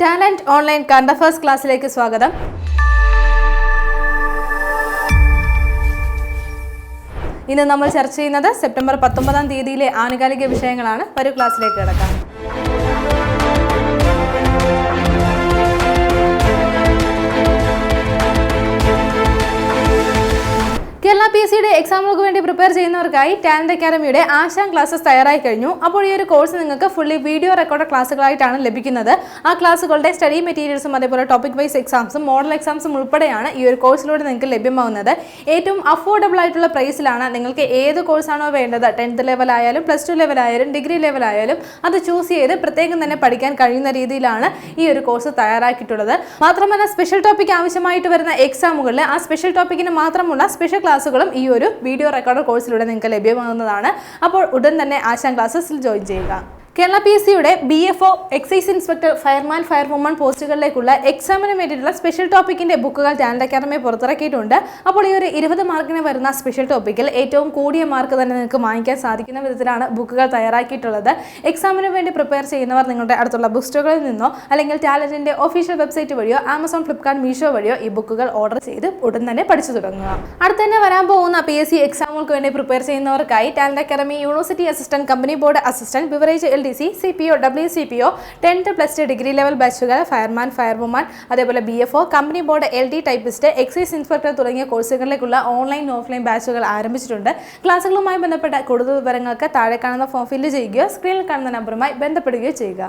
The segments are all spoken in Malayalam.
ടാലന്റ് ഓൺലൈൻ കണ്ട ഫസ്റ്റ് ക്ലാസ്സിലേക്ക് സ്വാഗതം. ഇന്ന് നമ്മൾ ചർച്ച ചെയ്യുന്നത് സെപ്റ്റംബർ പത്തൊമ്പതാം തീയതിയിലെ ആനുകാലിക വിഷയങ്ങളാണ്. ഒരു ക്ലാസ്സിലേക്ക് കിടക്കാം. പി എസ് സിയുടെ എക്സാമുകൾക്ക് വേണ്ടി പ്രിപ്പയർ ചെയ്യുന്നവർക്കായി ടാലന്റ് അക്കാദമിയുടെ ആശാൻ ക്ലാസ്സസ് തയ്യാറായി കഴിഞ്ഞു. അപ്പോൾ ഈ ഒരു കോഴ്സ് നിങ്ങൾക്ക് ഫുള്ളി വീഡിയോ റെക്കോർഡ് ക്ലാസ്സുകളായിട്ടാണ് ലഭിക്കുന്നത്. ആ ക്ലാസ്സുകളുടെ സ്റ്റഡി മെറ്റീരിയൽസും അതേപോലെ ടോപ്പിക് വൈസ് എക്സാംസും മോഡൽ എക്സാംസും ഉൾപ്പെടെയാണ് ഈ ഒരു കോഴ്സിലൂടെ നിങ്ങൾക്ക് ലഭ്യമാവുന്നത്. ഏറ്റവും അഫോർഡബിൾ ആയിട്ടുള്ള പ്രൈസിലാണ് നിങ്ങൾക്ക് ഏത് കോഴ്സാണോ വേണ്ടത്. ടെൻത്ത് ലെവലായാലും പ്ലസ് ടു ലെവലായാലും ഡിഗ്രി ലെവലായാലും അത് ചൂസ് ചെയ്ത് പ്രത്യേകം തന്നെ പഠിക്കാൻ കഴിയുന്ന രീതിയിലാണ് ഈ ഒരു കോഴ്സ് തയ്യാറാക്കിയിട്ടുള്ളത്. മാത്രമല്ല സ്പെഷ്യൽ ടോപ്പിക് ആവശ്യമായിട്ട് വരുന്ന എക്സാമുകളിൽ ആ സ്പെഷ്യൽ ടോപ്പിക്കിന് മാത്രമുള്ള സ്പെഷ്യൽ ക്ലാസ്സുകളും ഈ ഒരു വീഡിയോ റെക്കോർഡർ കോഴ്സിലൂടെ നിങ്ങൾക്ക് ലഭ്യമാകുന്നതാണ്. അപ്പോൾ ഉടൻ തന്നെ ആശാൻ ക്ലാസ്സസിൽ ജോയിൻ ചെയ്യുക. കേരള പി എസ് സിയുടെ B F O excise inspector fireman fire woman പോസ്റ്റുകളിലേക്കുള്ള എക്സാമിന് വേണ്ടിയിട്ടുള്ള സ്പെഷ്യൽ ടോപ്പിക്കിന്റെ ബുക്കുകൾ ടാലന്റ് അക്കാദമി പുറത്തിറക്കിയിട്ടുണ്ട്. അപ്പോൾ ഈ ഒരു ഇരുപത് മാർക്കിന് വരുന്ന സ്പെഷ്യൽ ടോപ്പിക്കിൽ ഏറ്റവും കൂടിയ മാർക്ക് തന്നെ നിങ്ങൾക്ക് വാങ്ങിക്കാൻ സാധിക്കുന്ന വിധത്തിലാണ് ബുക്കുകൾ തയ്യാറാക്കിയിട്ടുള്ളത്. എക്സാമിന് വേണ്ടി പ്രിപ്പയർ ചെയ്യുന്നവർ നിങ്ങളുടെ അടുത്തുള്ള ബുക്ക് സ്റ്റോറുകളിൽ നിന്നോ അല്ലെങ്കിൽ ടാലന്റിന്റെ ഒഫീഷ്യൽ വെബ്സൈറ്റ് വഴിയോ ആമസോൺ ഫ്ലിപ്കാർട്ട് മീഷോ വഴിയോ ഈ ബുക്കുകൾ ഓർഡർ ചെയ്ത് ഉടൻ തന്നെ പഠിച്ചു തുടങ്ങുക. അടുത്ത് തന്നെ വരാൻ പോകുന്ന പി എസ് സി എക്സാമുകൾക്ക് വേണ്ടി prepare ചെയ്യുന്നവർക്കായി Talent Academy university assistant company board assistant beverage L D C C P O W C P O tenth plus two degree level ബാച്ചുകൾ fireman ഫയർവുമാൻ അതേപോലെ B F O company board L D typist excise inspector തുടങ്ങിയ കോഴ്സുകളിലേക്കുള്ള ഓൺലൈൻ ഓഫ്ലൈൻ ബാച്ചുകൾ ആരംഭിച്ചിട്ടുണ്ട്. ക്ലാസുകളുമായി ബന്ധപ്പെട്ട കൂടുതൽ വിവരങ്ങൾക്ക് താഴെ കാണുന്ന ഫോം ഫില്ല് ചെയ്യുകയോ സ്ക്രീനിൽ കാണുന്ന നമ്പറുമായി ബന്ധപ്പെടുകയോ ചെയ്യുക.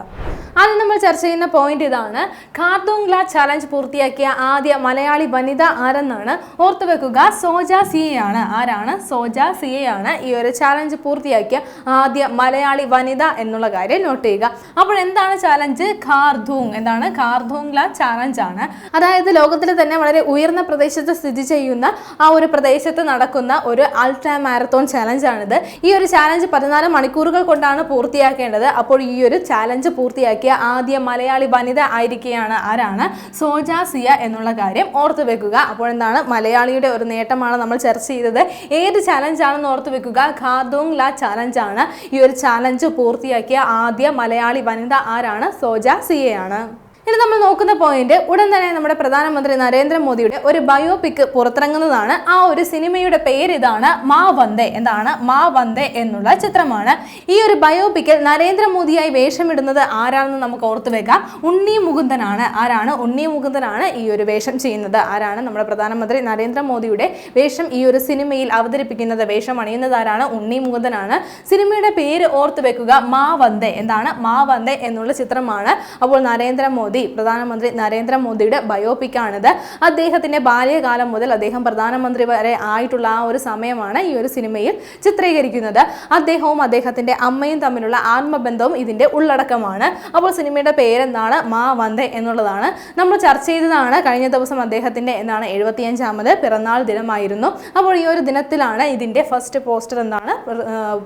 ആദ്യം നമ്മൾ ചർച്ച ചെയ്യുന്ന പോയിന്റ് ഇതാണ്. കാർത്തൂങ്ല ചലഞ്ച് പൂർത്തിയാക്കിയ ആദ്യ മലയാളി വനിത ആരെന്നാണ്? ഓർത്തു വെക്കുക സോജ സി എ ആണ്. ആരാണ്? സോജ സി എ ആണ്. ഈ ഒരു ചാലഞ്ച് പൂർത്തിയാക്കിയ ആദ്യ മലയാളി വനിത എന്നുള്ള കാര്യം നോട്ട് ചെയ്യുക. അപ്പോൾ എന്താണ് ചാലഞ്ച് ഖാർധൂങ് എന്താണ്? ഖാർധൂങ്ല ചാലഞ്ച് ആണ്. അതായത് ലോകത്തിലെ തന്നെ വളരെ ഉയർന്ന പ്രദേശത്ത് സ്ഥിതി ചെയ്യുന്ന ആ ഒരു പ്രദേശത്ത് നടക്കുന്ന ഒരു അൾട്രാ മാരത്തോൺ ചാലഞ്ച് ആണിത്. ഈ ഒരു ചാലഞ്ച് പതിനാല് മണിക്കൂറുകൾ കൊണ്ടാണ് പൂർത്തിയാക്കേണ്ടത്. അപ്പോൾ ഈ ഒരു ചാലഞ്ച് പൂർത്തിയാക്കിയ ആദ്യ മലയാളി വനിത ആയിരിക്കുകയാണ് ആരാണ്? സോജ സിയ എന്നുള്ള കാര്യം ഓർത്തു വെക്കുക. അപ്പോൾ എന്താണ്? മലയാളിയുടെ ഒരു നേട്ടമാണ് നമ്മൾ ചർച്ച ചെയ്തത്. ഏത് ചാലഞ്ച് ആണെന്ന് ഓർത്തു വെക്കുക? ഖാദോങ് ല ചാലഞ്ച് ആണ്. ഈ ഒരു ചാലഞ്ച് പൂർത്തിയാക്കിയ ആദ്യ മലയാളി വനിത ആരാണ്? സോജ സിയയാണ് ഇനി നമ്മൾ നോക്കുന്ന പോയിന്റ് ഉടൻ തന്നെ നമ്മുടെ പ്രധാനമന്ത്രി നരേന്ദ്രമോദിയുടെ ഒരു ബയോപിക് പുറത്തിറങ്ങുന്നതാണ്. ആ ഒരു സിനിമയുടെ പേര് ഇതാണ് മാ വന്ദേ. എന്താണ്? മാ വന്ദേ എന്നുള്ള ചിത്രമാണ്. ഈ ഒരു ബയോപിക്കിൽ നരേന്ദ്രമോദിയായി വേഷമിടുന്നത് ആരാണെന്ന് നമുക്ക് ഓർത്തു വെക്കാം. ഉണ്ണി മുകുന്ദനാണ്. ആരാണ്? ഉണ്ണി മുകുന്ദനാണ് ഈ ഒരു വേഷം ചെയ്യുന്നത്. ആരാണ് നമ്മുടെ പ്രധാനമന്ത്രി നരേന്ദ്രമോദിയുടെ വേഷം ഈ ഒരു സിനിമയിൽ അവതരിപ്പിക്കുന്നത്? വേഷം അണിയുന്നത് ആരാണ്? ഉണ്ണി മുകുന്ദനാണ്. സിനിമയുടെ പേര് ഓർത്തു വെക്കുക. മാ വന്ദേ. എന്താണ്? മാ വന്ദേ എന്നുള്ള ചിത്രമാണ്. അപ്പോൾ നരേന്ദ്രമോദി പ്രധാനമന്ത്രി നരേന്ദ്രമോദിയുടെ ബയോപിക്കാണിത്. അദ്ദേഹത്തിന്റെ ബാല്യകാലം മുതൽ അദ്ദേഹം പ്രധാനമന്ത്രി വരെ ആയിട്ടുള്ള ആ ഒരു സമയമാണ് ഈ ഒരു സിനിമയിൽ ചിത്രീകരിക്കുന്നത്. അദ്ദേഹവും അദ്ദേഹത്തിന്റെ അമ്മയും തമ്മിലുള്ള ആത്മബന്ധവും ഇതിന്റെ ഉള്ളടക്കമാണ്. അപ്പോൾ സിനിമയുടെ പേരെന്താണ്? മാ വന്ദേ എന്നുള്ളതാണ്. നമ്മൾ ചർച്ച ചെയ്തതാണ് കഴിഞ്ഞ ദിവസം അദ്ദേഹത്തിന്റെ എന്താണ് എഴുപത്തിയഞ്ചാമത് പിറന്നാൾ ദിനമായിരുന്നു. അപ്പോൾ ഈ ഒരു ദിനത്തിലാണ് ഇതിന്റെ ഫസ്റ്റ് പോസ്റ്റർ എന്താണ്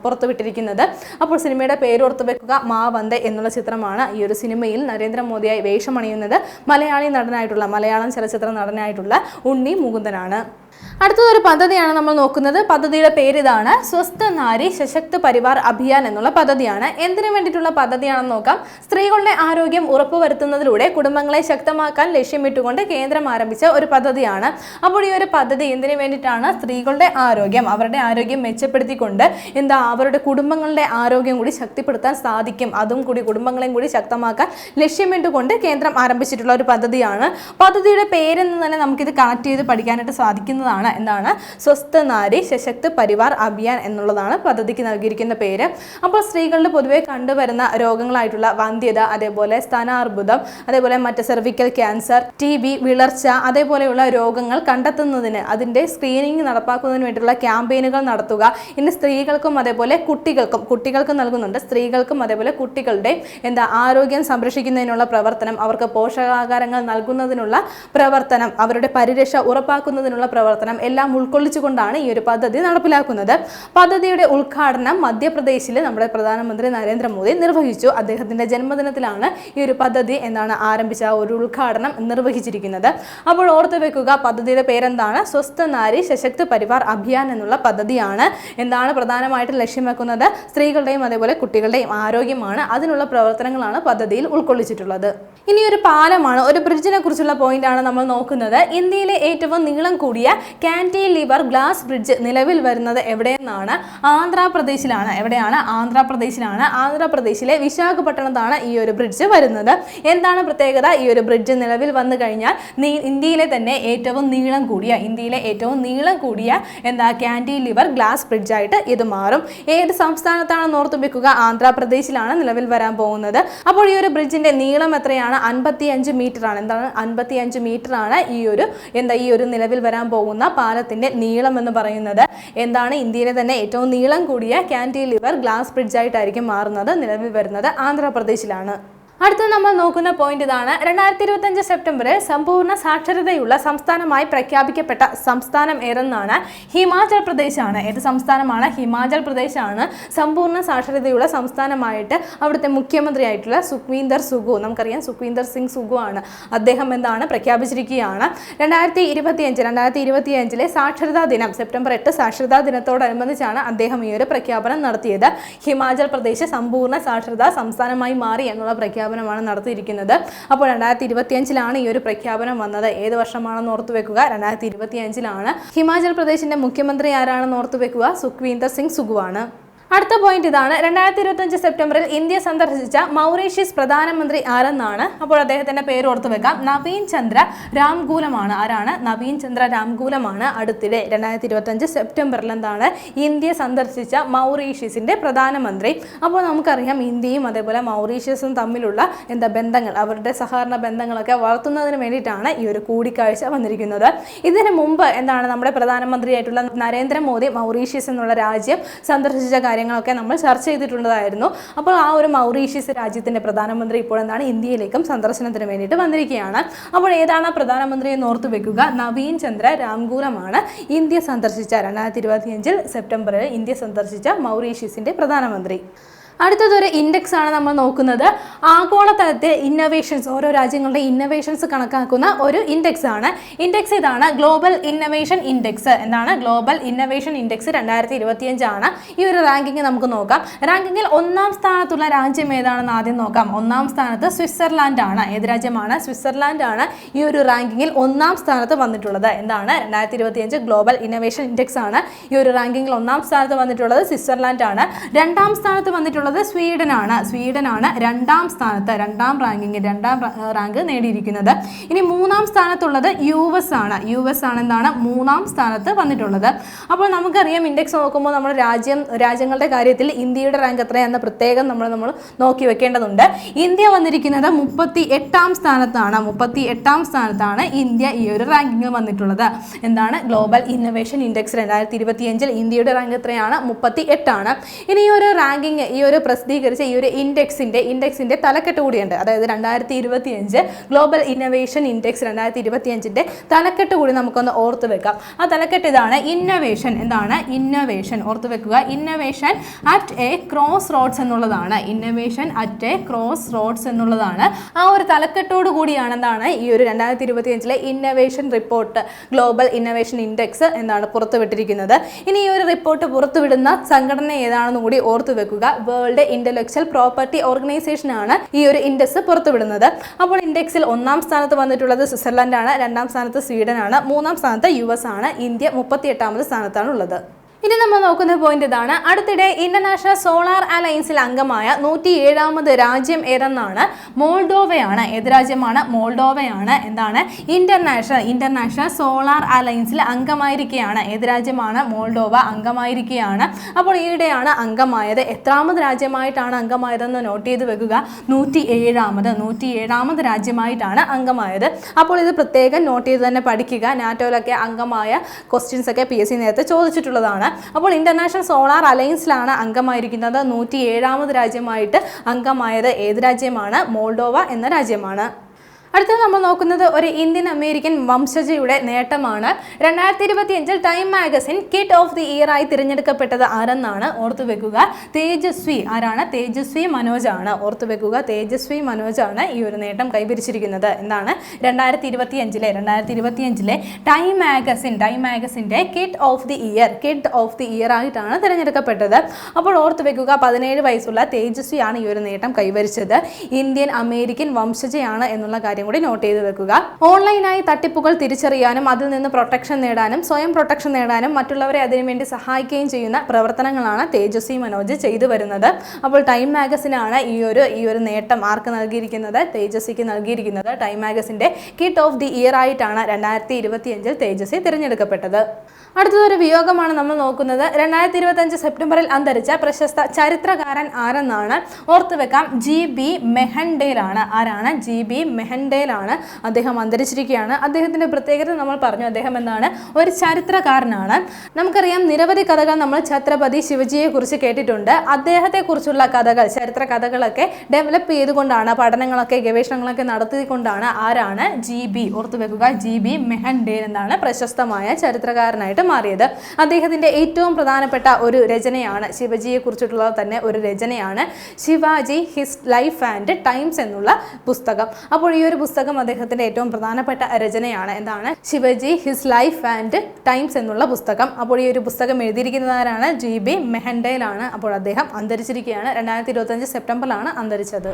പുറത്തുവിട്ടിരിക്കുന്നത്. അപ്പോൾ സിനിമയുടെ പേര് ഓർത്തു വെക്കുക മാ വന്ദേ എന്നുള്ള ചിത്രമാണ് ഈ ഒരു സിനിമയിൽ നരേന്ദ്രമോദിയായി വേഷമണിയുന്നത് മലയാളി നടനായിട്ടുള്ള മലയാളം ചലച്ചിത്ര നടനായിട്ടുള്ള ഉണ്ണി മുകുന്ദനാണ്. അടുത്തതൊരു പദ്ധതിയാണ് നമ്മൾ നോക്കുന്നത്. പദ്ധതിയുടെ പേര് ഇതാണ് സ്വസ്ഥ നാരി സശക്ത പരിവാർ അഭിയാൻ എന്നുള്ള പദ്ധതിയാണ്. എന്തിനു വേണ്ടിയിട്ടുള്ള പദ്ധതിയാണെന്ന് നോക്കാം. സ്ത്രീകളുടെ ആരോഗ്യം ഉറപ്പുവരുത്തുന്നതിലൂടെ കുടുംബങ്ങളെ ശക്തമാക്കാൻ ലക്ഷ്യമിട്ടുകൊണ്ട് കേന്ദ്രം ആരംഭിച്ച ഒരു പദ്ധതിയാണ്. അപ്പോൾ ഈ ഒരു പദ്ധതി എന്തിനു വേണ്ടിയിട്ടാണ്? സ്ത്രീകളുടെ ആരോഗ്യം അവരുടെ ആരോഗ്യം മെച്ചപ്പെടുത്തിക്കൊണ്ട് എന്താ അവരുടെ കുടുംബങ്ങളുടെ ആരോഗ്യം കൂടി ശക്തിപ്പെടുത്താൻ സാധിക്കും. അതും കൂടി കുടുംബങ്ങളെയും കൂടി ശക്തമാക്കാൻ ലക്ഷ്യമിട്ടുകൊണ്ട് കേന്ദ്രം ആരംഭിച്ചിട്ടുള്ള ഒരു പദ്ധതിയാണ്. പദ്ധതിയുടെ പേരെന്ന് തന്നെ നമുക്കിത് കണക്ട് ചെയ്ത് പഠിക്കാനായിട്ട് സാധിക്കുന്നതാണ്. എന്താണ്? സ്വസ്ഥ നാരി സശക്ത് പരിവാർ അഭിയാൻ എന്നുള്ളതാണ് പദ്ധതിക്ക് നൽകിയിരിക്കുന്ന പേര്. അപ്പോൾ സ്ത്രീകളിൽ പൊതുവെ കണ്ടുവരുന്ന രോഗങ്ങളായിട്ടുള്ള വന്ധ്യത അതേപോലെ സ്ഥാനാർബുദം അതേപോലെ മറ്റ് സെർവിക്കൽ ക്യാൻസർ ടി ബി വിളർച്ച അതേപോലെയുള്ള രോഗങ്ങൾ കണ്ടെത്തുന്നതിന് അതിന്റെ സ്ക്രീനിങ് നടപ്പാക്കുന്നതിന് വേണ്ടിയുള്ള ക്യാമ്പയിനുകൾ നടത്തുക. ഇനി സ്ത്രീകൾക്കും അതേപോലെ കുട്ടികൾക്കും കുട്ടികൾക്കും നൽകുന്നുണ്ട്. സ്ത്രീകൾക്കും അതേപോലെ കുട്ടികളുടെ എന്താ ആരോഗ്യം സംരക്ഷിക്കുന്നതിനുള്ള പ്രവർത്തനം അവർക്ക് പോഷകാഹാരങ്ങൾ നൽകുന്നതിനുള്ള പ്രവർത്തനം അവരുടെ പരിരക്ഷ ഉറപ്പാക്കുന്നതിനുള്ള പ്രവർത്തനം പ്രവർത്തനം എല്ലാം ഉൾക്കൊള്ളിച്ചുകൊണ്ടാണ് ഈ ഒരു പദ്ധതി നടപ്പിലാക്കുന്നത്. പദ്ധതിയുടെ ഉദ്ഘാടനം മധ്യപ്രദേശിൽ നമ്മുടെ പ്രധാനമന്ത്രി നരേന്ദ്രമോദി നിർവഹിച്ചു. അദ്ദേഹത്തിന്റെ ജന്മദിനത്തിലാണ് ഈ ഒരു പദ്ധതി എന്നാണ് ആരംഭിച്ച ഒരു ഉദ്ഘാടനം നിർവഹിച്ചിരിക്കുന്നത്. അപ്പോൾ ഓർത്തു വെക്കുക പദ്ധതിയുടെ പേരെന്താണ്? സ്വസ്ഥ നാരി സശക്ത പരിവാർ അഭിയാൻ എന്നുള്ള പദ്ധതിയാണ് എന്താണ് പ്രധാനമായിട്ടും ലക്ഷ്യം വെക്കുന്നത്. സ്ത്രീകളുടെയും അതേപോലെ കുട്ടികളുടെയും ആരോഗ്യമാണ് അതിനുള്ള പ്രവർത്തനങ്ങളാണ് പദ്ധതിയിൽ ഉൾക്കൊള്ളിച്ചിട്ടുള്ളത്. ഇനി ഒരു പാലമാണ് ഒരു ബ്രിഡ്ജിനെ കുറിച്ചുള്ള പോയിന്റ് ആണ് നമ്മൾ നോക്കുന്നത്. ഇന്ത്യയിലെ ഏറ്റവും നീളം കൂടിയ കാന്റിലിവർ ഗ്ലാസ് ബ്രിഡ്ജ് നിലവിൽ വരുന്നത് എവിടെയെന്നാണ് ആന്ധ്രാപ്രദേശിലാണ്. എവിടെയാണ്? ആന്ധ്രാപ്രദേശിലാണ്. ആന്ധ്രാപ്രദേശിലെ വിശാഖപട്ടണത്താണ് ഈ ഒരു ബ്രിഡ്ജ് വരുന്നത്. എന്താണ് പ്രത്യേകത? ഈ ഒരു ബ്രിഡ്ജ് നിലവിൽ വന്നു കഴിഞ്ഞാൽ ഇന്ത്യയിലെ തന്നെ ഏറ്റവും നീളം കൂടിയ ഇന്ത്യയിലെ ഏറ്റവും നീളം കൂടിയ എന്താ കാന്റി ലിവർ ഗ്ലാസ് ബ്രിഡ്ജായിട്ട് ഇത് മാറും. ഏത് സംസ്ഥാനത്താണ് ഓർത്തു വെക്കുക. ആന്ധ്രാപ്രദേശിലാണ് നിലവിൽ വരാൻ പോകുന്നത്. അപ്പോൾ ഈ ഒരു ബ്രിഡ്ജിന്റെ നീളം എത്രയാണ്? അൻപത്തി അഞ്ച് ആണ് എന്താണ്? അൻപത്തി അഞ്ച് ആണ് ഈ ഒരു എന്താ ഈ ഒരു നിലവിൽ വരാൻ പോകുന്ന പാലത്തിന്റെ നീളം എന്ന് പറയുന്നത് എന്താണ്? ഇന്ത്യയിലെ തന്നെ ഏറ്റവും നീളം കൂടിയ കാന്റിലിവർ ഗ്ലാസ് ബ്രിഡ്ജായിട്ടായിരിക്കും മാറുന്നത് നിലവിൽ വരുന്നത് ആന്ധ്രാപ്രദേശിലാണ്. അടുത്ത നമ്മൾ നോക്കുന്ന പോയിന്റ് ഇതാണ്. രണ്ടായിരത്തി ഇരുപത്തഞ്ച് സെപ്റ്റംബറിൽ സമ്പൂർണ സാക്ഷരതയുള്ള സംസ്ഥാനമായി പ്രഖ്യാപിക്കപ്പെട്ട സംസ്ഥാനം ഏതെന്നാണ്? ഹിമാചൽ പ്രദേശാണ്. ഏത് സംസ്ഥാനമാണ്? ഹിമാചൽ പ്രദേശാണ്. സമ്പൂർണ സാക്ഷരതയുള്ള സംസ്ഥാനമായിട്ട് അവിടുത്തെ മുഖ്യമന്ത്രിയായിട്ടുള്ള സുഖ്വീന്ദർ സുഗു നമുക്കറിയാം സുഖ്വീന്ദർ സിംഗ് സുഗു ആണ്. അദ്ദേഹം എന്താണ് പ്രഖ്യാപിച്ചിരിക്കുകയാണ്? രണ്ടായിരത്തി ഇരുപത്തിയഞ്ച് രണ്ടായിരത്തി ഇരുപത്തിയഞ്ചിലെ സാക്ഷരതാ ദിനം സെപ്റ്റംബർ എട്ട് സാക്ഷരതാ ദിനത്തോടനുബന്ധിച്ചാണ് അദ്ദേഹം ഈ ഒരു പ്രഖ്യാപനം നടത്തിയത്. ഹിമാചൽ പ്രദേശ് സമ്പൂർണ സാക്ഷരതാ സംസ്ഥാനമായി മാറി എന്നുള്ള പ്രഖ്യാപനമാണ് നടത്തിയിരിക്കുന്നത്. അപ്പോൾ രണ്ടായിരത്തി ഇരുപത്തിയഞ്ചിലാണ് ഈ ഒരു പ്രഖ്യാപനം വന്നത്. ഏത് വർഷമാണെന്ന് ഓർത്തു വെക്കുക. രണ്ടായിരത്തി ഇരുപത്തിയഞ്ചിലാണ് ഹിമാചൽ പ്രദേശിന്റെ മുഖ്യമന്ത്രി ആരാണെന്ന് ഓർത്തു വെക്കുക. സുഖ്വീന്ദർ സിംഗ് സുഗുവാണ്. അടുത്ത പോയിന്റ് ഇതാണ്. രണ്ടായിരത്തി ഇരുപത്തഞ്ച് സെപ്റ്റംബറിൽ ഇന്ത്യ സന്ദർശിച്ച മൗറീഷ്യസ് പ്രധാനമന്ത്രി ആരെന്നാണ്? അപ്പോൾ അദ്ദേഹത്തിന്റെ പേര് ഓർത്തു വെക്കാം. നവീൻ ചന്ദ്ര രാംകൂലമാണ് ആരാണ്? നവീൻ ചന്ദ്ര രാംകൂലമാണ് അടുത്തിടെ. രണ്ടായിരത്തി ഇരുപത്തഞ്ച് സെപ്റ്റംബറിൽ എന്താണ്? ഇന്ത്യ സന്ദർശിച്ച മൗറീഷ്യസിന്റെ പ്രധാനമന്ത്രി. അപ്പോൾ നമുക്കറിയാം ഇന്ത്യയും അതേപോലെ മൗറീഷ്യസും തമ്മിലുള്ള എന്താ ബന്ധങ്ങൾ അവരുടെ സഹകരണ ബന്ധങ്ങളൊക്കെ വളർത്തുന്നതിന് വേണ്ടിയിട്ടാണ് ഈ ഒരു കൂടിക്കാഴ്ച വന്നിരിക്കുന്നത്. ഇതിന് മുമ്പ് എന്താണ് നമ്മുടെ പ്രധാനമന്ത്രിയായിട്ടുള്ള നരേന്ദ്രമോദി മൗറീഷ്യസ് എന്നുള്ള രാജ്യം സന്ദർശിച്ച കാര്യങ്ങളൊക്കെ നമ്മൾ ചർച്ച ചെയ്തിട്ടുള്ളതായിരുന്നു. അപ്പോൾ ആ ഒരു മൗറീഷ്യസ് രാജ്യത്തിന്റെ പ്രധാനമന്ത്രി ഇപ്പോൾ എന്താണ് ഇന്ത്യയിലേക്കും സന്ദർശനത്തിന് വേണ്ടിയിട്ട് വന്നിരിക്കുകയാണ്. അപ്പോൾ ഏതാണ് പ്രധാനമന്ത്രിയെ ഓർത്തു വെക്കുക? നവീൻ ചന്ദ്ര രാംകൂലമാണ് ഇന്ത്യ സന്ദർശിച്ച രണ്ടായിരത്തി ഇരുപത്തിയഞ്ചിൽ സെപ്റ്റംബറിൽ ഇന്ത്യ സന്ദർശിച്ച മൗറീഷ്യസിന്റെ പ്രധാനമന്ത്രി. അടുത്തതൊരു ഇൻഡെക്സ് ആണ് നമ്മൾ നോക്കുന്നത്. ആഗോളതലത്തിൽ ഇന്നൊവേഷൻസ് ഓരോ രാജ്യങ്ങളുടെ ഇന്നൊവേഷൻസ് കണക്കാക്കുന്ന ഒരു ഇൻഡെക്സ് ആണ്. ഇൻഡെക്സ് ഇതാണ് ഗ്ലോബൽ ഇന്നൊവേഷൻ ഇൻഡെക്സ് എന്താണ്? ഗ്ലോബൽ ഇന്നൊവേഷൻ ഇൻഡെക്സ് രണ്ടായിരത്തി ഇരുപത്തിയഞ്ചാണ് ഈ ഒരു റാങ്കിങ് നമുക്ക് നോക്കാം. റാങ്കിങ്ങിൽ ഒന്നാം സ്ഥാനത്തുള്ള രാജ്യം ഏതാണെന്ന് ആദ്യം നോക്കാം. ഒന്നാം സ്ഥാനത്ത് സ്വിറ്റ്സർലാൻഡ് ആണ്. ഏത് രാജ്യമാണ്? സ്വിറ്റ്സർലാൻഡ് ആണ് ഈ ഒരു റാങ്കിങ്ങിൽ ഒന്നാം സ്ഥാനത്ത് വന്നിട്ടുള്ളത്. എന്താണ്? രണ്ടായിരത്തി ഇരുപത്തിയഞ്ച് ഗ്ലോബൽ ഇന്നൊവേഷൻ ഇൻഡെക്സ് ആണ്. ഈ ഒരു റാങ്കിങ്ങിൽ ഒന്നാം സ്ഥാനത്ത് വന്നിട്ടുള്ളത് സ്വിറ്റ്സർലാൻഡ് ആണ്. രണ്ടാം സ്ഥാനത്ത് വന്നിട്ടുള്ളത് സ്വീഡനാണ് സ്വീഡനാണ് രണ്ടാം സ്ഥാനത്ത് രണ്ടാം റാങ്കിങ്ങിൽ രണ്ടാം റാങ്ക് നേടിയിരിക്കുന്നത്. ഇനി മൂന്നാം സ്ഥാനത്തുള്ളത് യു എസ് ആണ്. യു എസ് ആണ് എന്താണ് മൂന്നാം സ്ഥാനത്ത് വന്നിട്ടുള്ളത്. അപ്പോൾ നമുക്കറിയാം ഇൻഡെക്സ് നോക്കുമ്പോൾ നമ്മുടെ രാജ്യം രാജ്യങ്ങളുടെ കാര്യത്തിൽ ഇന്ത്യയുടെ റാങ്ക് എത്രയാണെന്ന് പ്രത്യേകം നമ്മൾ നമ്മൾ നോക്കി വെക്കേണ്ടതുണ്ട്. ഇന്ത്യ വന്നിരിക്കുന്നത് മുപ്പത്തി എട്ടാം സ്ഥാനത്താണ്. മുപ്പത്തി എട്ടാം സ്ഥാനത്താണ് ഇന്ത്യ ഈ ഒരു റാങ്കിങ് വന്നിട്ടുള്ളത്. എന്താണ്? ഗ്ലോബൽ ഇന്നൊവേഷൻ ഇൻഡെക്സ് രണ്ടായിരത്തി ഇരുപത്തിയഞ്ചിൽ ഇന്ത്യയുടെ റാങ്ക് എത്രയാണ്? മുപ്പത്തി എട്ടാണ് ഇനി ഈ ഒരു റാങ്കിങ് ഈ ഒരു പ്രസിദ്ധീകരിച്ച ഈ ഒരു ഇൻഡെക്സിന്റെ ഇൻഡെക്സിന്റെ തലക്കെട്ട് കൂടിയുണ്ട്. അതായത് രണ്ടായിരത്തി ഇരുപത്തിയഞ്ച് ഗ്ലോബൽ ഇന്നോവേഷൻ ഇൻഡെക്സ് രണ്ടായിരത്തി ഇരുപത്തിയഞ്ചിന്റെ തലക്കെട്ട് കൂടി നമുക്കൊന്ന് ഓർത്ത് വെക്കാം. ആ തലക്കെട്ട് ഇതാണ് ഇന്നോവേഷൻ എന്താണ് ഇന്നോവേഷൻ ഓർത്ത് വെക്കുക. Innovation at a cross roads എന്നുള്ളതാണ്. Innovation at a cross roads എന്നുള്ളതാണ്. ആ ഒരു തലക്കെട്ടോട് കൂടിയാണ് എന്താണ് ഈ ഒരു രണ്ടായിരത്തി ഇരുപത്തിയഞ്ചിലെ innovation report global innovation index എന്നാണ് പുറത്തുവിട്ടിരിക്കുന്നത്. ഇനി ഈ ഒരു റിപ്പോർട്ട് പുറത്തുവിടുന്ന സംഘടന ഏതാണെന്ന് കൂടി ഓർത്തു വെക്കുക. വേൾഡ് ഇന്റലക്ച്വൽ പ്രോപ്പർട്ടി ഓർഗനൈസേഷൻ ആണ് ഈ ഒരു ഇൻഡെക്സ് പുറത്തുവിടുന്നത്. അപ്പോൾ ഇൻഡെക്സിൽ ഒന്നാം സ്ഥാനത്ത് വന്നിട്ടുള്ളത് സ്വിറ്റ്സർലൻഡ് ആണ് രണ്ടാം സ്ഥാനത്ത് സ്വീഡൻ ആണ് മൂന്നാം സ്ഥാനത്ത് യു ആണ് ഇന്ത്യ മുപ്പത്തി എട്ടാമത് സ്ഥാനത്താണ് ഉള്ളത് ഇനി നമ്മൾ നോക്കുന്ന പോയിന്റ് ഇതാണ്. അടുത്തിടെ ഇന്റർനാഷണൽ സോളാർ അലയൻസിൽ അംഗമായ നൂറ്റി ഏഴാമത് രാജ്യം ഏതെന്നാണ്? മോൾഡോവയാണ്. ഏത് രാജ്യമാണ്? മോൾഡോവയാണ്. എന്താണ്? ഇന്റർനാഷണൽ ഇന്റർനാഷണൽ സോളാർ അലയൻസിൽ അംഗമായിരിക്കുകയാണ് ഏത് രാജ്യമാണ്? മോൾഡോവ അംഗമായിരിക്കുകയാണ് അപ്പോൾ ഈയിടെയാണ് അംഗമായത്. എത്രാമത് രാജ്യമായിട്ടാണ് അംഗമായതെന്ന് നോട്ട് ചെയ്ത് വെക്കുക. നൂറ്റി ഏഴാമത് നൂറ്റി ഏഴാമത് രാജ്യമായിട്ടാണ് അംഗമായത്. അപ്പോൾ ഇത് പ്രത്യേകം നോട്ട് ചെയ്ത് തന്നെ പഠിക്കുക. നാറ്റോയിലൊക്കെ അംഗമായ ക്വസ്റ്റ്യൻസ് ഒക്കെ പി എസ് സി നേരത്തെ ചോദിച്ചിട്ടുള്ളതാണ്. അപ്പോൾ ഇന്റർനാഷണൽ സോളാർ അലയൻസിലാണ് അംഗമായിരിക്കുന്നത്. നൂറ്റി ഏഴാമത് രാജ്യമായിട്ട് അംഗമായത് ഏത് രാജ്യമാണ്? മോൾഡോവ എന്ന രാജ്യമാണ്. അടുത്തത് നമ്മൾ നോക്കുന്നത് ഒരു ഇന്ത്യൻ അമേരിക്കൻ വംശജയുടെ നേട്ടമാണ്. രണ്ടായിരത്തി ഇരുപത്തിയഞ്ചിൽ Time magazine kid of the year ആയി തിരഞ്ഞെടുക്കപ്പെട്ടത് ആരെന്നാണ് ഓർത്തു വെക്കുക? തേജസ്വി. ആരാണ്? തേജസ്വി മനോജ് ആണ്. ഓർത്തു വെക്കുക തേജസ്വി മനോജ് ആണ് ഈ ഒരു നേട്ടം കൈവരിച്ചിരിക്കുന്നത്. എന്താണ്? രണ്ടായിരത്തി ഇരുപത്തിയഞ്ചിലെ രണ്ടായിരത്തി ഇരുപത്തിയഞ്ചിലെ Time magazine Time മാഗസിന്റെ kid of the year kid of the year ആയിട്ടാണ് തിരഞ്ഞെടുക്കപ്പെട്ടത്. അപ്പോൾ ഓർത്തു വെക്കുക പതിനേഴ് വയസ്സുള്ള തേജസ്വിയാണ് ഈ ഒരു നേട്ടം കൈവരിച്ചത്. ഇന്ത്യൻ അമേരിക്കൻ വംശജയാണ് എന്നുള്ള കാര്യം കൂടി നോട്ട് ചെയ്ത് വെക്കുക. ഓൺലൈനായി തട്ടിപ്പുകൾ തിരിച്ചറിയാനും അതിൽ നിന്ന് പ്രൊട്ടക്ഷൻ നേടാനും സ്വയം പ്രൊട്ടക്ഷൻ നേടാനും മറ്റുള്ളവരെ അതിനുവേണ്ടി സഹായിക്കുകയും ചെയ്യുന്ന പ്രവർത്തനങ്ങളാണ് തേജസ്വി മനോജ് ചെയ്തു വരുന്നത്. അപ്പോൾ ടൈം മാഗസിനാണ് ഈ ഒരു ഈ ഒരു നേട്ടം ആർക്ക് നൽകിയിരിക്കുന്നത്? തേജസ്വിക്ക് നൽകിയിരിക്കുന്നത്. ടൈം മാഗസിന്റെ കിറ്റ് ഓഫ് ദി ഇയർ ആയിട്ടാണ് രണ്ടായിരത്തി ഇരുപത്തിയഞ്ചിൽ തേജസ്വി തിരഞ്ഞെടുക്കപ്പെട്ടത്. അടുത്തതൊരു വിയോഗമാണ് നമ്മൾ നോക്കുന്നത്. രണ്ടായിരത്തി ഇരുപത്തഞ്ച് സെപ്റ്റംബറിൽ അന്തരിച്ച പ്രശസ്ത ചരിത്രകാരൻ ആരെന്നാണ് ഓർത്തുവെക്കാം? ജി ബി മെഹൻഡേലാണ് ആരാണ്? ജി ബി മെഹൻഡേലാണ് അദ്ദേഹം അന്തരിച്ചിരിക്കുകയാണ്. അദ്ദേഹത്തിന്റെ പ്രത്യേകത നമ്മൾ പറഞ്ഞു അദ്ദേഹം എന്താണ് ഒരു ചരിത്രകാരനാണ്. നമുക്കറിയാം നിരവധി കഥകൾ നമ്മൾ ഛത്രപതി ശിവജിയെ കുറിച്ച് കേട്ടിട്ടുണ്ട്. അദ്ദേഹത്തെക്കുറിച്ചുള്ള കഥകൾ ചരിത്ര കഥകളൊക്കെ ഡെവലപ്പ് ചെയ്തുകൊണ്ടാണ് പഠനങ്ങളൊക്കെ ഗവേഷണങ്ങളൊക്കെ നടത്തിക്കൊണ്ടാണ് ആരാണ് ജി ബി ഓർത്തു വെക്കുക ജി ബി മെഹൻഡേൽ എന്നാണ് പ്രശസ്തമായ ചരിത്രകാരനായിട്ട് മാറിയത്. അദ്ദേഹത്തിന്റെ ഏറ്റവും പ്രധാനപ്പെട്ട ഒരു രചനയാണ് ശിവജിയെ കുറിച്ചിട്ടുള്ള തന്നെ ഒരു രചനയാണ് Shivaji his life and times എന്നുള്ള പുസ്തകം. അപ്പോൾ ഈ ഒരു പുസ്തകം അദ്ദേഹത്തിന്റെ ഏറ്റവും പ്രധാനപ്പെട്ട രചനയാണ്. എന്താണ്? Shivaji his life and times എന്നുള്ള പുസ്തകം. അപ്പോൾ ഈ ഒരു പുസ്തകം എഴുതിയിരിക്കുന്നതാരാണ് ജി ബി മെഹൻഡയിലാണ് അപ്പോൾ അദ്ദേഹം അന്തരിച്ചിരിക്കുകയാണ്. രണ്ടായിരത്തി ഇരുപത്തഞ്ച് സെപ്റ്റംബറിലാണ് അന്തരിച്ചത്.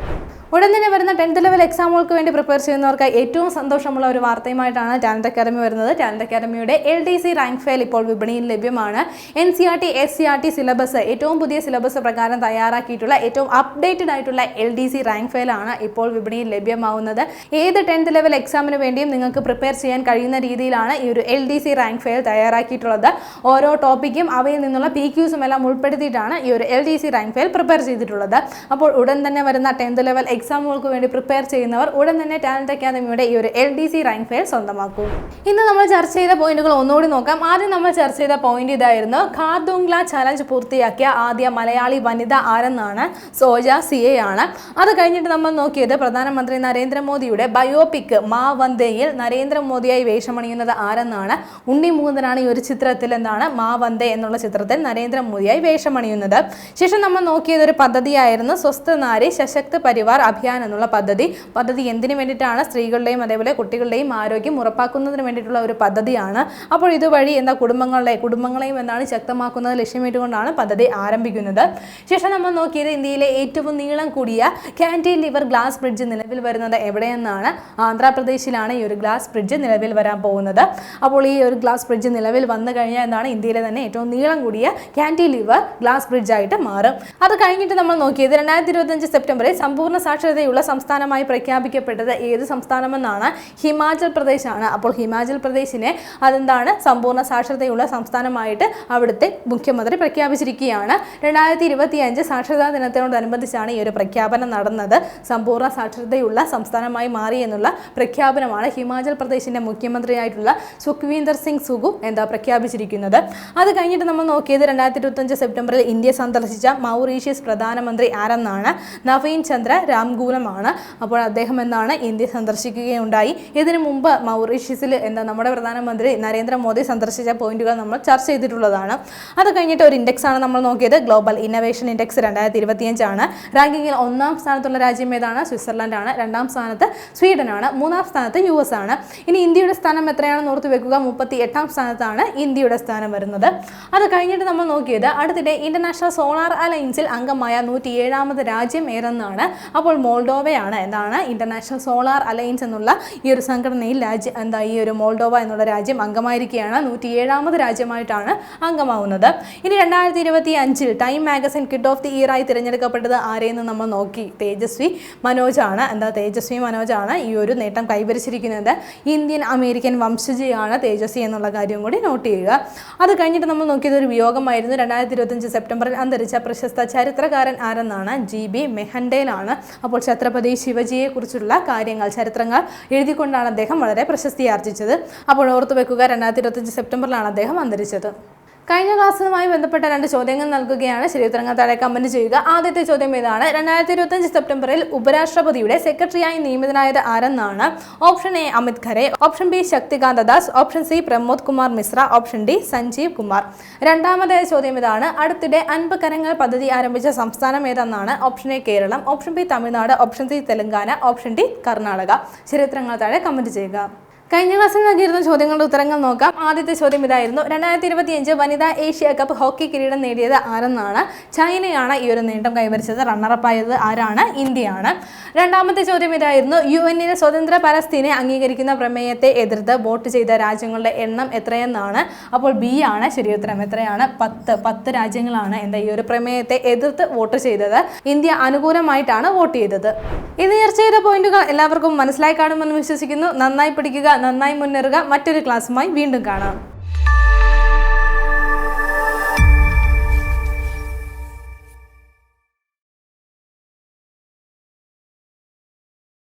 ഉടൻ തന്നെ വരുന്ന ടെൻത്ത് ലെവൽ എക്സാമുകൾക്ക് വേണ്ടി പ്രിപ്പയർ ചെയ്യുന്നവർക്ക് ഏറ്റവും സന്തോഷമുള്ള ഒരു വാർത്തയുമായിട്ടാണ് ടാലന്റ് അക്കാദമി വരുന്നത്. ടാലന്റ് അക്കാദമിയുടെ L D C rank file ഇപ്പോൾ വിപണിയിൽ ലഭ്യമാണ്. N C R T S C R T syllabus ഏറ്റവും പുതിയ സിലബസ് പ്രകാരം തയ്യാറാക്കിയിട്ടുള്ള ഏറ്റവും അപ്ഡേറ്റഡ് ആയിട്ടുള്ള എൽ ഡി സി റാങ്ക് ഫയലാണ് ഇപ്പോൾ വിപണിയിൽ ലഭ്യമാവുന്നത്. ഏത് ടെൻത്ത് ലെവൽ എക്സാമിന് വേണ്ടിയും നിങ്ങൾക്ക് പ്രിപ്പയർ ചെയ്യാൻ കഴിയുന്ന രീതിയിലാണ് ഈ ഒരു L D C rank file തയ്യാറാക്കിയിട്ടുള്ളത്. ഓരോ ടോപ്പിക്കും അവയിൽ നിന്നുള്ള പി ക്യൂസും എല്ലാം ഉൾപ്പെടുത്തിയിട്ടാണ് ഈ ഒരു L D C rank file prepare ചെയ്തിട്ടുള്ളത്. അപ്പോൾ ഉടൻ തന്നെ വരുന്ന ടെൻത്ത് ലെവൽ എക്സാമുകൾക്ക് വേണ്ടി പ്രിപ്പയർ ചെയ്യുന്നവർ ഉടൻ തന്നെ ടാലന്റ് അക്കാദമിയുടെ ഈ ഒരു L D C rank file സ്വന്തമാക്കൂ. ഇന്ന് നമ്മൾ ചർച്ച ചെയ്ത പോയിന്റുകൾ ഒന്നുകൂടി നോക്കാം. ആദ്യം നമ്മൾ ചർച്ച ചെയ്ത പോയിന്റ് ഇതായിരുന്നു ഖാദുംഗ്ല ചലഞ്ച് പൂർത്തിയാക്കിയ ആദ്യ മലയാളി വനിത ആരെന്നാണ്? സോജ സി എ ആണ്. അത് കഴിഞ്ഞിട്ട് നമ്മൾ നോക്കിയത് പ്രധാനമന്ത്രി നരേന്ദ്രമോദിയുടെ ബയോപിക് മാ വന്ദേയിൽ നരേന്ദ്രമോദിയായി വേഷമണിയുന്നത് ആരെന്നാണ്? ഉണ്ണി മൂന്നനാണ് ഈ ഒരു ചിത്രത്തിൽ എന്താണ്? മാ വന്ദേ എന്നുള്ള ചിത്രത്തിൽ നരേന്ദ്രമോദിയായി വേഷമണിയുന്നത്. ശേഷം നമ്മൾ നോക്കിയത് ഒരു പദ്ധതിയായിരുന്നു സ്വസ്ഥ നാരി സശക്ത് പരിവാർ അഭിയാൻ എന്നുള്ള പദ്ധതി. പദ്ധതി എന്തിനു വേണ്ടിയിട്ടാണ് സ്ത്രീകളുടെയും അതേപോലെ കുട്ടികളുടെയും ആരോഗ്യം ഉറപ്പാക്കുന്നതിന് വേണ്ടിയിട്ടുള്ള ഒരു പദ്ധതിയാണ്. അപ്പോൾ ഇതുവഴി എന്താ കുടുംബങ്ങളുടെ കുടുംബങ്ങളെയും എന്താണ് ശക്തമാക്കുന്നത് ലക്ഷ്യമിട്ടുകൊണ്ടാണ് പദ്ധതി ആരംഭിക്കുന്നത്. ശേഷം നമ്മൾ നോക്കിയത് ഇന്ത്യയിലെ ഏറ്റവും നീളം കൂടിയ കാന്റിലിവർ ഗ്ലാസ് ബ്രിഡ്ജ് നിലവിൽ വരുന്നത് എവിടെയെന്നാണ്? ആന്ധ്രാപ്രദേശിലാണ് ഈ ഒരു ഗ്ലാസ് ബ്രിഡ്ജ് നിലവിൽ വരാൻ പോകുന്നത്. അപ്പോൾ ഈ ഒരു ഗ്ലാസ് ബ്രിഡ്ജ് നിലവിൽ വന്നു കഴിഞ്ഞാൽ എന്താണ് ഇന്ത്യയിലെ തന്നെ ഏറ്റവും നീളം കൂടിയ കാന്റിലിവർ ഗ്ലാസ് ബ്രിഡ്ജ് ആയിട്ട് മാറും. അത് കഴിഞ്ഞിട്ട് നമ്മൾ നോക്കിയത് രണ്ടായിരത്തി ഇരുപത്തഞ്ച് സെപ്റ്റംബറിൽ സമ്പൂർണ സാക്ഷരതയുള്ള സംസ്ഥാനമായി പ്രഖ്യാപിക്കപ്പെട്ടത് ഏത് സംസ്ഥാനമെന്നാണ് ഹിമാചൽ പ്രദേശാണ്. അപ്പോൾ ഹിമാചൽ പ്രദേശിനെ അതെന്താണ്? സമ്പൂർണ സാക്ഷരതയുള്ള സംസ്ഥാനമായിട്ട് അവിടുത്തെ മുഖ്യമന്ത്രി പ്രഖ്യാപിച്ചിരിക്കുകയാണ്. രണ്ടായിരത്തി ഇരുപത്തി അഞ്ച് സാക്ഷരതാ ദിനത്തോടനുബന്ധിച്ചാണ് ഈ ഒരു പ്രഖ്യാപനം നടന്നത്. സമ്പൂർണ സാക്ഷരതയുള്ള സംസ്ഥാനമായി മാറി എന്നുള്ള പ്രഖ്യാപനമാണ് ഹിമാചൽ പ്രദേശിന്റെ മുഖ്യമന്ത്രിയായിട്ടുള്ള സുഖ്വീന്ദർ സിംഗ് സുഗു എന്താ പ്രഖ്യാപിച്ചിരിക്കുന്നത്. അത് കഴിഞ്ഞിട്ട് നമ്മൾ നോക്കിയത് രണ്ടായിരത്തി സെപ്റ്റംബറിൽ ഇന്ത്യ സന്ദർശിച്ച മൗറീഷ്യസ് പ്രധാനമന്ത്രി ആരെന്നാണ്? നവീൻ ചന്ദ്ര രാംഗൂലമാണ് അപ്പോൾ അദ്ദേഹം എന്നാണ് ഇന്ത്യ സന്ദർശിക്കുകയുണ്ടായി. ഇതിനു മുമ്പ് മൗറീഷ്യസിൽ എന്താ നമ്മുടെ പ്രധാനമന്ത്രി നരേന്ദ്രമോദി സന്ദർശിച്ച പോയിന്റുകൾ നമ്മൾ ചർച്ച ചെയ്തിട്ടുള്ളതാണ്. അത് കഴിഞ്ഞിട്ട് ഒരു ഇൻഡെക്സ് ആണ് നമ്മൾ നോക്കിയത്. ഗ്ലോബൽ ഇന്നവേഷൻ ഇൻഡെക്സ് രണ്ടായിരത്തി ഇരുപത്തിയഞ്ചാണ് റാങ്കിങ്ങിൽ ഒന്നാം സ്ഥാനത്തുള്ള രാജ്യം ഏതാണ്? സ്വിറ്റ്സർലൻഡാണ്. രണ്ടാം സ്ഥാനത്ത് സ്വീഡനാണ്. മൂന്നാം സ്ഥാനത്ത് യു എസ് ആണ്. ഇനി ഇന്ത്യയുടെ സ്ഥാനം എത്രയാണെന്ന് ഓർത്ത് വെക്കുക. മുപ്പത്തി എട്ടാം സ്ഥാനത്താണ് ഇന്ത്യയുടെ സ്ഥാനം വരുന്നത്. അത് കഴിഞ്ഞിട്ട് നമ്മൾ നോക്കിയത്. അടുത്തിടെ ഇന്റർനാഷണൽ സോളാർ അലയൻസിൽ അംഗമായ നൂറ്റി ഏഴാമത് രാജ്യം ഏതെന്നാണ്. അപ്പോൾ മോൾഡോവയാണ് എന്താണ് ഇന്റർനാഷണൽ സോളാർ അലയൻസ് എന്നുള്ള ഈ ഒരു സംഘടനയിൽ രാജ്യം എന്താ ഈ ഒരു മോൾഡോവ എന്നുള്ള രാജ്യം അംഗമായിരിക്കുകയാണ്. നൂറ്റി ഏഴാമത് രാജ്യമായിട്ടാണ് അംഗമാവുന്നത്. ഇനി രണ്ടായിരത്തി ഇരുപത്തി അഞ്ചിൽ Time magazine kid of the year ആയി തിരഞ്ഞെടുക്കപ്പെട്ടത് ആരെയെന്ന് നമ്മൾ നോക്കി? തേജസ്വി മനോജാണ്. എന്താ തേജസ്വി മനോജാണ് ഈ ഒരു നേട്ടം കൈവരിച്ചിരിക്കുന്നത്. ഇന്ത്യൻ അമേരിക്കൻ വംശജയാണ് തേജസ്വി എന്നുള്ള കാര്യം കൂടി നോട്ട് ചെയ്യുക. അത് കഴിഞ്ഞിട്ട് നമ്മൾ നോക്കിയത് ഒരു വിയോഗമായിരുന്നു. രണ്ടായിരത്തി ഇരുപത്തഞ്ച് സെപ്റ്റംബറിൽ അന്തരിച്ച പ്രശസ്ത ചരിത്രകാരൻ ആരെന്നാണ്? ജി ബി മെഹൻഡേലാണ്. അപ്പോൾ ഛത്രപതി ശിവജിയെ കുറിച്ചുള്ള കാര്യങ്ങൾ ചരിത്രങ്ങൾ എഴുതിക്കൊണ്ടാണ് അദ്ദേഹം വളരെ പ്രശസ്തി ആർജിച്ചത് അപ്പോൾ ഓർത്തു വെക്കുക രണ്ടായിരത്തി ഇരുപത്തഞ്ച് സെപ്റ്റംബറിലാണ് അദ്ദേഹം അന്തരിച്ചത്. കഴിഞ്ഞ ക്ലാസ്സുമായി ബന്ധപ്പെട്ട രണ്ട് ചോദ്യങ്ങൾ നൽകുകയാണ്. ശരിയുത്തരങ്ങൾ താഴെ കമന്റ് ചെയ്യുക. ആദ്യത്തെ ചോദ്യം ഇതാണ് രണ്ടായിരത്തി ഇരുപത്തഞ്ച് സെപ്റ്റംബറിൽ ഉപരാഷ്ട്രപതിയുടെ സെക്രട്ടറിയായി നിയമിതനായത് ആരെന്നാണ്? Option A Amit Khare. Option B Shaktikanta Das. Option C Pramod Kumar Mishra. Option D Sanjeev Kumar. രണ്ടാമത്തെ ചോദ്യം ഇതാണ് അടുത്തിടെ അൻപ് കരങ്ങൾ പദ്ധതി ആരംഭിച്ച സംസ്ഥാനം ഏതെന്നാണ്? Option A Keralam. Option B Tamil Nadu. Option C Telangana. Option D Karnataka. ചരിത്രങ്ങൾ താഴെ കമന്റ് ചെയ്യുക. കഴിഞ്ഞ ക്ലാസ്സിൽ നൽകിയിരുന്ന ചോദ്യങ്ങളുടെ ഉത്തരങ്ങൾ നോക്കാം. ആദ്യത്തെ ചോദ്യം ഇതായിരുന്നു. രണ്ടായിരത്തി ഇരുപത്തിയഞ്ച് വനിതാ ഏഷ്യ കപ്പ് ഹോക്കി കിരീടം നേടിയത് ആരെന്നാണ്? ചൈനയാണ് ഈ ഒരു നേട്ടം കൈവരിച്ചത്. റണ്ണറപ്പായത് ആരാണ്? ഇന്ത്യയാണ്. രണ്ടാമത്തെ ചോദ്യം ഇതായിരുന്നു. യു എന്നിലെ സ്വതന്ത്ര പലസ്തീനെ അംഗീകരിക്കുന്ന പ്രമേയത്തെ എതിർത്ത് വോട്ട് ചെയ്ത രാജ്യങ്ങളുടെ എണ്ണം എത്രയെന്നാണ്? അപ്പോൾ ബി ആണ്. ശരി ഉത്തരം എത്രയാണ്? പത്ത്. പത്ത് രാജ്യങ്ങളാണ് എന്താ ഈ ഒരു പ്രമേയത്തെ എതിർത്ത് വോട്ട് ചെയ്തത്. ഇന്ത്യ അനുകൂലമായിട്ടാണ് വോട്ട് ചെയ്തത്. ഇന്ന് ചർച്ച ചെയ്ത പോയിന്റുകൾ എല്ലാവർക്കും മനസ്സിലായി കാണുമെന്ന് വിശ്വസിക്കുന്നു. നന്നായി പഠിക്കുക. നന്നായി മുന്നേറുക. മറ്റൊരു ക്ലാസ്സുമായി വീണ്ടും കാണാം.